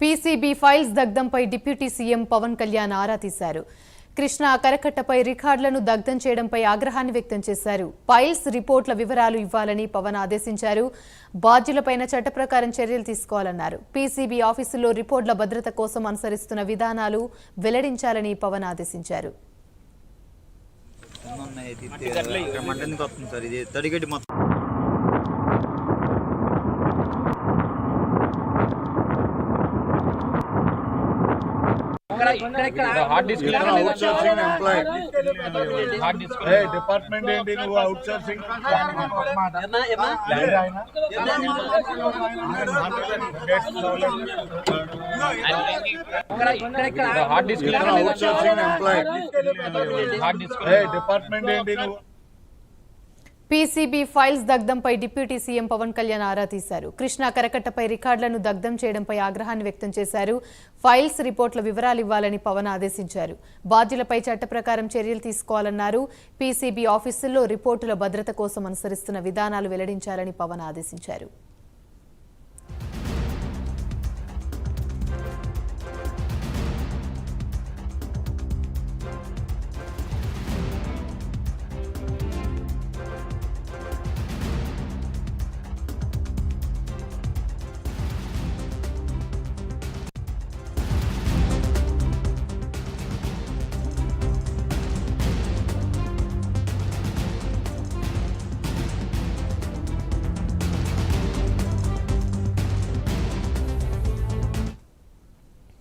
PCB files దగ్ధంపై deputy CM Pawan Kalyan ఆరా తీశారు. కృష్ణా కరకట్టపై రికార్డులను దగ్ధం చేయడంపై ఆగ్రహాన్ని వ్యక్తం చేశారు. ఫైల్స్ రిపోర్ట్ల వివరాలు ఇవ్వాలని పవన్ ఆదేశించారు. బాధ్యులపైన చట్ట ప్రకారం చర్యలు తీసుకోవాలన్నారు. పీసీబీ ఆఫీసుల్లో రిపోర్ట్ల భద్రత కోసం అనుసరిస్తున్న విధానాలు వెల్లడించాలని పవన్ ఆదేశించారు. డిపార్ట్మెంట్ ఏంటి నువ్వు outsourcing hard disk outsourcing employee hard disk ఏ డిపార్ట్మెంట్ ఏంటి నువ్వు పీసీబీ ఫైల్స్ దగ్ధంపై డిప్యూటీ సీఎం పవన్ కళ్యాణ్ ఆరా తీశారు. కృష్ణా కరకట్టపై రికార్డులను దగ్ధం చేయడంపై ఆగ్రహాన్ని వ్యక్తం చేశారు. ఫైల్స్ రిపోర్టుల వివరాలు ఇవ్వాలని పవన్ ఆదేశించారు. బాధ్యులపై చట్ట ప్రకారం చర్యలు తీసుకోవాలన్నారు. పీసీబీ ఆఫీసుల్లో రిపోర్టుల భద్రత కోసం అనుసరిస్తున్న విధానాలు వెల్లడించాలని పవన్ ఆదేశించారు.